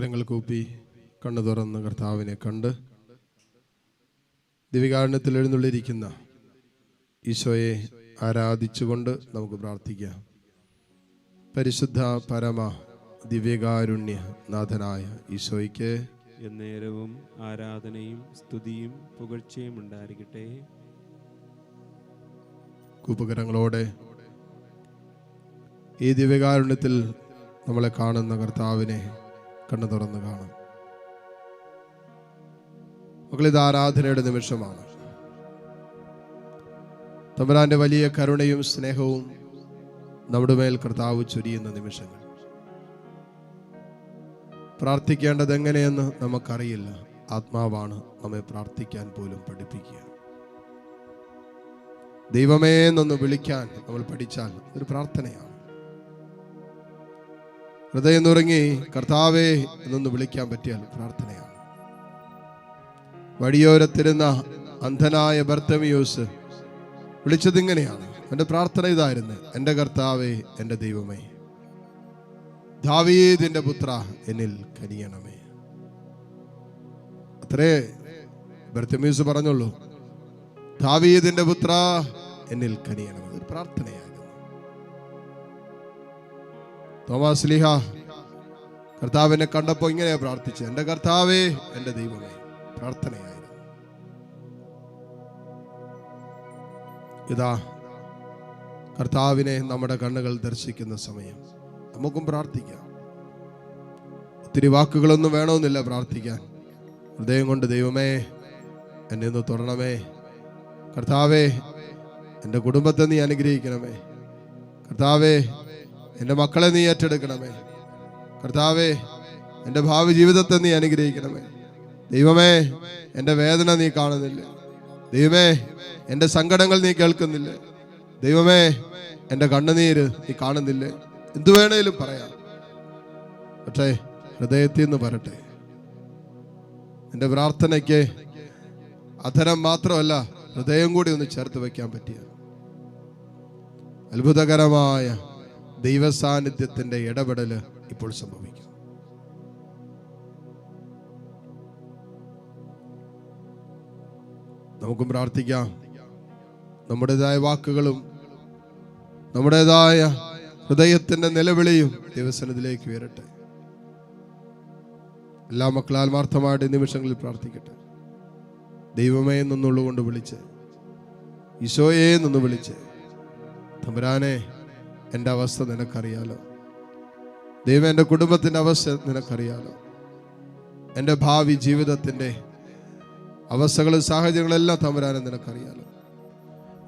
കരങ്ങൾ കൂപ്പി കണ്ണു തുറന്ന് കർത്താവിനെ കണ്ട് ദിവികാരണത്തിൽ എഴുന്നള്ളിരിക്കുന്ന ഈശോയെ ആരാധിച്ചുകൊണ്ട് നമുക്ക് പ്രാർത്ഥിക്കാം. പരിശുദ്ധ പരമ ദിവ്യകാരുണ്യ നാഥനായ ഈശോയ്ക്ക് എന്നേരവും ആരാധനയും സ്തുതിയും പുകഴ്ചയും ഉണ്ടായിരിക്കട്ടെ. കൂപ്പുകരങ്ങളോടെ ഈ ദിവ്യകാരുണ്യത്തിൽ നമ്മളെ കാണുന്ന കർത്താവിനെ കണ്ണു തുറന്ന് കാണാം. മക്കളിത് ആരാധനയുടെ നിമിഷമാണ്. തമ്പുരാന്റെ വലിയ കരുണയും സ്നേഹവും നമ്മുടെ മേൽ കർത്താവ് ചൊരിയുന്ന നിമിഷങ്ങൾ. പ്രാർത്ഥിക്കേണ്ടത് എങ്ങനെയെന്ന് നമുക്കറിയില്ല. ആത്മാവാണ് നമ്മെ പ്രാർത്ഥിക്കാൻ പോലും പഠിപ്പിക്കുക. ദൈവമേ എന്നൊന്ന് വിളിക്കാൻ നമ്മൾ പഠിച്ചാൽ ഒരു പ്രാർത്ഥനയാണ്. ഹൃദയം നുറങ്ങി കർത്താവേ എന്നൊന്ന് വിളിക്കാൻ പറ്റിയാൽ പ്രാർത്ഥനയാണ്. വഴിയോരത്തിരുന്ന അന്ധനായ ഭർത്തമിയോസ് വിളിച്ചത് ഇങ്ങനെയാണ്. എന്റെ പ്രാർത്ഥന ഇതായിരുന്നു. എന്റെ കർത്താവേ എന്റെ ദൈവമേ ദാവീദിന്റെ പുത്ര എന്നിൽ കനിയണമേ. അത്രേ ബർത്തമ്യൂസ് പറഞ്ഞുള്ളൂ. ദാവീദിന്റെ പുത്ര എന്നിൽ കനിയണം. ഒരു പ്രാർത്ഥനയായിരുന്നു തോമാസ് ലീഹ കർത്താവിനെ കണ്ടപ്പോൾ ഇങ്ങനെയാ പ്രാർത്ഥിച്ചു എന്റെ കർത്താവേ എന്റെ ദൈവമേ പ്രാർത്ഥനയായിരുന്നു ഇതാ കർത്താവിനെ നമ്മുടെ കണ്ണുകൾ ദർശിക്കുന്ന സമയം. നമുക്കും പ്രാർത്ഥിക്കാം. ഒത്തിരി വാക്കുകളൊന്നും വേണമെന്നില്ല പ്രാർത്ഥിക്കാൻ. ഹൃദയം കൊണ്ട് ദൈവമേ എന്നെ ഒന്ന് തൊടണമേ. കർത്താവേ എന്റെ കുടുംബത്തെ നീ അനുഗ്രഹിക്കണമേ. കർത്താവേ എന്റെ മക്കളെ നീ ഏറ്റെടുക്കണമേ. കർത്താവേ എന്റെ ഭാവി ജീവിതത്തെ നീ അനുഗ്രഹിക്കണമേ. ദൈവമേ എന്റെ വേദന നീ കാണുന്നില്ല. ദൈവമേ എന്റെ സങ്കടങ്ങൾ നീ കേൾക്കുന്നില്ല. ദൈവമേ എന്റെ കണ്ണുനീര് നീ കാണുന്നില്ല. എന്തു വേണേലും പറയാം. പക്ഷേ ഹൃദയത്തിൽ നിന്ന് വരട്ടെ എന്റെ പ്രാർത്ഥനയ്ക്ക് അധരം മാത്രമല്ല ഹൃദയം കൂടി ഒന്ന് ചേർത്ത് വയ്ക്കാൻ പറ്റിയ അത്ഭുതകരമായ ദൈവസാന്നിധ്യത്തിന്റെ ഇടപെടൽ ഇപ്പോൾ സംഭവിക്കും നമുക്കും പ്രാർത്ഥിക്കാം. നമ്മുടേതായ വാക്കുകളും നമ്മുടേതായ ഹൃദയത്തിന്റെ നിലവിളിയും ദൈവസനത്തിലേക്ക് ഉയരട്ടെ. എല്ലാ മക്കളും ആത്മാർത്ഥമായിട്ട് നിമിഷങ്ങളിൽ പ്രാർത്ഥിക്കട്ടെ. ദൈവമേ നിന്നുള്ളുകൊണ്ട് വിളിച്ച് ഈശോയെ നിന്ന് വിളിച്ച് തമ്പുരാനെ എന്റെ അവസ്ഥ നിനക്കറിയാലോ. ദൈവം എന്റെ കുടുംബത്തിന്റെ അവസ്ഥ നിനക്കറിയാലോ. എന്റെ ഭാവി ജീവിതത്തിന്റെ അവസ്ഥകളും സാഹചര്യങ്ങളെല്ലാം തമരാനും നിനക്കറിയാലോ.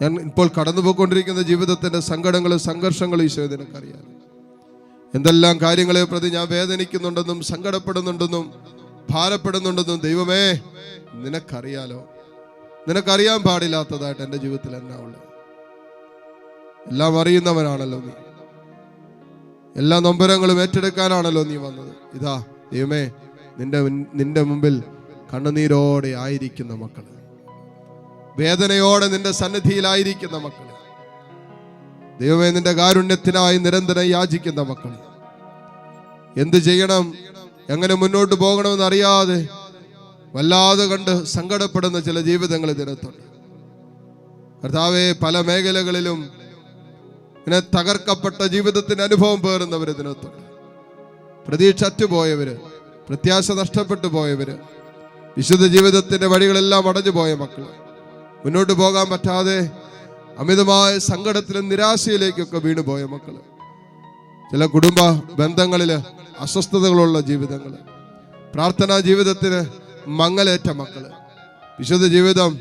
ഞാൻ ഇപ്പോൾ കടന്നുപോയിക്കൊണ്ടിരിക്കുന്ന ജീവിതത്തിന്റെ സങ്കടങ്ങളും സംഘർഷങ്ങളും ഈശോ നിനക്കറിയാലോ. എന്തെല്ലാം കാര്യങ്ങളെ പ്രതി ഞാൻ വേദനിക്കുന്നുണ്ടെന്നും സങ്കടപ്പെടുന്നുണ്ടെന്നും ഭാരപ്പെടുന്നുണ്ടെന്നും ദൈവമേ നിനക്കറിയാലോ. നിനക്കറിയാൻ പാടില്ലാത്തതായിട്ട് എന്റെ ജീവിതത്തിൽ എന്നാ ഉള്ളത്? എല്ലാം അറിയുന്നവനാണല്ലോ നീ. എല്ലാ നൊമ്പരങ്ങളും ഏറ്റെടുക്കാനാണല്ലോ നീ വന്നത്. ഇതാ ദൈവമേ നിന്റെ നിന്റെ മുമ്പിൽ കണ്ണുനീരോടെ ആയിരിക്കുന്ന മക്കൾ വേദനയോടെ നിന്റെ സന്നിധിയിലായിരിക്കുന്ന മക്കൾ ദൈവമേ നിന്റെ കാരുണ്യത്തിനായി നിരന്തരം യാചിക്കുന്ന മക്കൾ എന്ത് ചെയ്യണം? എങ്ങനെ മുന്നോട്ട് പോകണമെന്ന് അറിയാതെ വല്ലാതെ കണ്ട് സങ്കടപ്പെടുന്ന ചില ജീവിതങ്ങൾ ഇതിനകത്തുണ്ട്. കർത്താവെ പല മേഖലകളിലും ഇങ്ങനെ തകർക്കപ്പെട്ട ജീവിതത്തിന്റെ അനുഭവം പേറുന്നവർ ഇതിനകത്തുണ്ട്. പ്രതീക്ഷ അറ്റുപോയവര് പ്രത്യാശ നഷ്ടപ്പെട്ടു പോയവര് വിശുദ്ധ ജീവിതത്തിന്റെ വഴികളെല്ലാം അടഞ്ഞു പോയ മക്കൾ മുന്നോട്ട് പോകാൻ പറ്റാതെ അമിതമായ സങ്കടത്തിലും നിരാശയിലേക്കൊക്കെ വീണുപോയ മക്കൾ ചില കുടുംബ ബന്ധങ്ങളിൽ അസ്വസ്ഥതകളുള്ള ജീവിതങ്ങൾ പ്രാർത്ഥനാ ജീവിതത്തിന് മങ്ങലേറ്റ മക്കൾ. വിശുദ്ധ ജീവിതം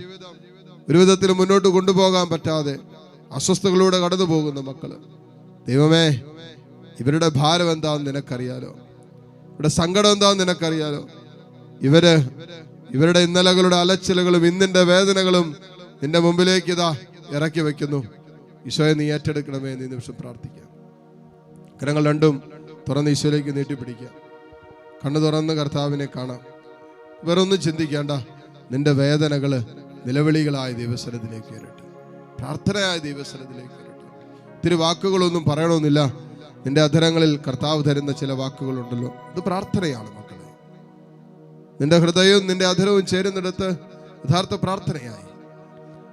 ഒരു വിധത്തിൽ മുന്നോട്ട് കൊണ്ടുപോകാൻ പറ്റാതെ അസ്വസ്ഥതകളിലൂടെ കടന്നു പോകുന്ന മക്കൾ. ദൈവമേ ഇവരുടെ ഭാരം എന്താന്ന് നിനക്കറിയാലോ? ഇവരുടെ സങ്കടം എന്താന്ന് നിനക്കറിയാലോ? ഇവർ ഇവരുടെ ഇന്നലകളുടെ അലച്ചിലുകളും ഇന്നിന്റെ വേദനകളും നിന്റെ മുമ്പിലേക്ക് ഇതാ ഇറക്കി വെക്കുന്നു. ഈശോയെ നീ ഏറ്റെടുക്കണമേ ഈ നിമിഷം പ്രാർത്ഥിക്കാം. കരങ്ങൾ രണ്ടും തുറന്ന് ഈശോയിലേക്ക് നീട്ടിപ്പിടിക്കാം കണ്ണു തുറന്ന് കർത്താവിനെ കാണാം. വേറൊന്നും ചിന്തിക്കേണ്ട. നിന്റെ വേദനകൾ നിലവിളികളായ ദിവസത്തിലേക്ക് വരട്ടെ പ്രാർത്ഥനയായ ദൈവസ്ഥലത്തിലേക്ക് ഇത്തിരി വാക്കുകളൊന്നും പറയണമെന്നില്ല. നിന്റെ അധരങ്ങളിൽ കർത്താവ് തരുന്ന ചില വാക്കുകളുണ്ടല്ലോ. ഇത് പ്രാർത്ഥനയാണ് മക്കളെ. നിന്റെ ഹൃദയവും നിന്റെ അധരവും ചേരുന്നിടത്ത് യഥാർത്ഥ പ്രാർത്ഥനയായി.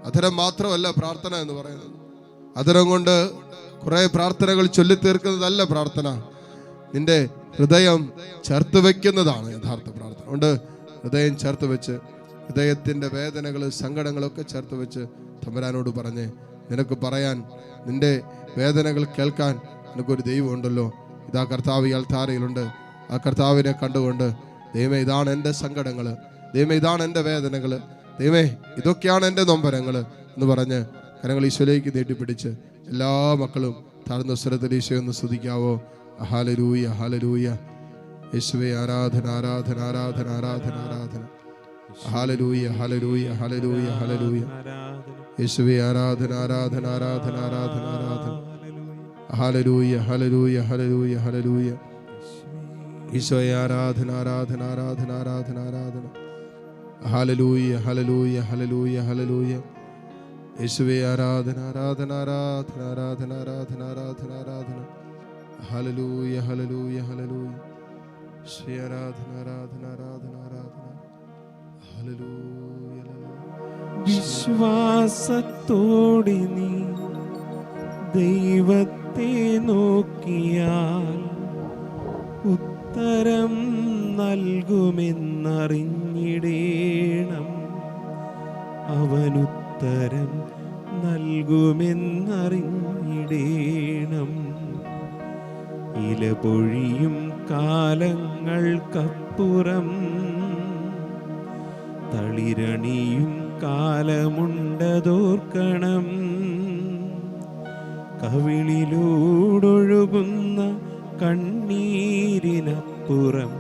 അധരം മാത്രമല്ല പ്രാർത്ഥന എന്ന് പറയുന്നത്. അധരം കൊണ്ട് കുറെ പ്രാർത്ഥനകൾ ചൊല്ലിത്തീർക്കുന്നതല്ല പ്രാർത്ഥന. നിന്റെ ഹൃദയം ചേർത്ത് വെക്കുന്നതാണ് യഥാർത്ഥ പ്രാർത്ഥന. അതുകൊണ്ട് ഹൃദയം ചേർത്ത് വെച്ച് ഹൃദയത്തിന്റെ വേദനകൾ സങ്കടങ്ങളൊക്കെ ചേർത്ത് വെച്ച് തമ്പരാനോട് പറഞ്ഞ് നിനക്ക് പറയാൻ നിന്റെ വേദനകൾ കേൾക്കാൻ നിനക്കൊരു ദൈവമുണ്ടല്ലോ. ഇതാ കർത്താവ് ഈ ആ കർത്താവിനെ കണ്ടുകൊണ്ട് ദൈവമേ ഇതാണ് എന്റെ സങ്കടങ്ങൾ ദൈവമേ ഇതാണ് എന്റെ വേദനകൾ ദൈവമേ ഇതൊക്കെയാണ് എന്റെ നൊമ്പരങ്ങൾ എന്ന് പറഞ്ഞ് കരങ്ങൾ ഈശോയിലേക്ക് നീട്ടിപ്പിടിച്ച് എല്ലാ മക്കളും താഴ്ന്ന സ്വരത്തിൽ ഈശോയെ ഒന്ന് സ്തുതിക്കാവോ. അഹാലരൂയ അഹാലരൂയ യേശുവെ ആരാധന ആരാധന ആരാധന ആരാധന ആരാധന. അഹാലരൂയ ഹാലരൂയ ഹാലരൂയ ഹാലരൂയ ആരാധന യേശുവെ ആരാധന ആരാധന ആരാധന ആരാധന ആരാധന. ഹലരൂയ ഹലരൂയ ഹലരൂയ ഹലലൂയ ഈശോയെ ആരാധന ആരാധന ആരാധന ആരാധന ആരാധന ഹലലൂയ ഹലലൂയ ഹലലൂയ ഹലലൂയ യേശുവെ ആരാധന ആരാധന ആരാധന ആരാധന ആരാധന ആരാധന ആരാധന ഹലലൂയ ഹലലൂയ ഹലലൂയ ശ്രീ ആരാധന ആരാധന ആരാധന ആരാധന ഹലലൂയ വിശ്വാസത്തോടെ നീ ദൈവത്തെ നോക്കിയാൽ ഉത്തരം നൽകുമെന്നറിഞ്ഞിടേണം. അവനുത്തരം നൽകുമെന്നറിഞ്ഞിടേണം. ഇലപൊഴിയും കാലങ്ങൾക്കപ്പുറം തളിരണിയും കാലമുണ്ടതോർക്കണം. കവിളിലൂടൊഴുകുന്ന കണ്ണീരിനപ്പുറം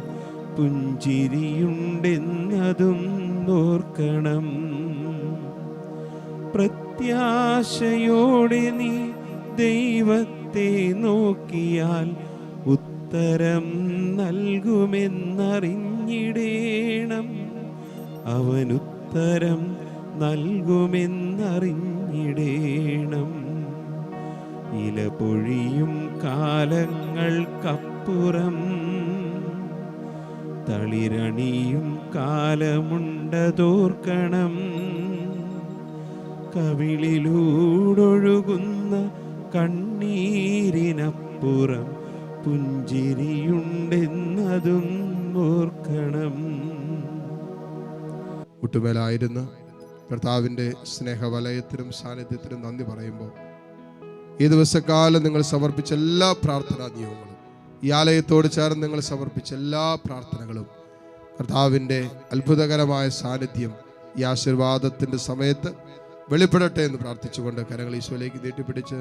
പുഞ്ചിരിയുണ്ടെന്നതും ഓർക്കണം. പ്രത്യാശയോടെ നീ ദൈവത്തെ നോക്കിയാൽ ഉത്തരം നൽകുമെന്നറിഞ്ഞിടേണം. അവനുത്തരം നൽകുമെന്നറിഞ്ഞിടേണം. ഇല പൊഴിയും കാലങ്ങൾക്കപ്പുറം തളിരണിയും കാലമുണ്ടതോർക്കണം. കവിളിലൂടൊഴുകുന്ന കണ്ണീരിനപ്പുറം പുഞ്ചിരിയുണ്ടെന്നതും ഓർക്കണം. മുട്ടുമേലായിരുന്ന കർത്താവിന്റെ സ്നേഹവലയത്തിനും സാന്നിധ്യത്തിനും നന്ദി പറയുമ്പോൾ ഈ ദിവസക്കാലം നിങ്ങൾ സമർപ്പിച്ച എല്ലാ പ്രാർത്ഥനാ നിയമങ്ങളും ഈ ആലയത്തോട് ചേർന്ന് നിങ്ങൾ സമർപ്പിച്ച എല്ലാ പ്രാർത്ഥനകളും കർത്താവിന്റെ അത്ഭുതകരമായ സാന്നിധ്യം ഈ ആശീർവാദത്തിന്റെ സമയത്ത് വെളിപ്പെടട്ടെ എന്ന് പ്രാർത്ഥിച്ചുകൊണ്ട് കരങ്ങൾ ഈശോയിലേക്ക് നീട്ടിപ്പിടിച്ച്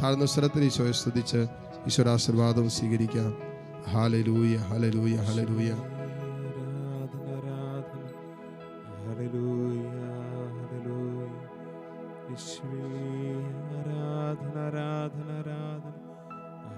താഴ്ന്ന സ്വരത്തിൽ ഈശോയെ സ്തുതിച്ച് ഈശ്വരാശീർവാദം സ്വീകരിക്കാം. ഹാലലൂയ ഹലലൂയ ഹലലൂയ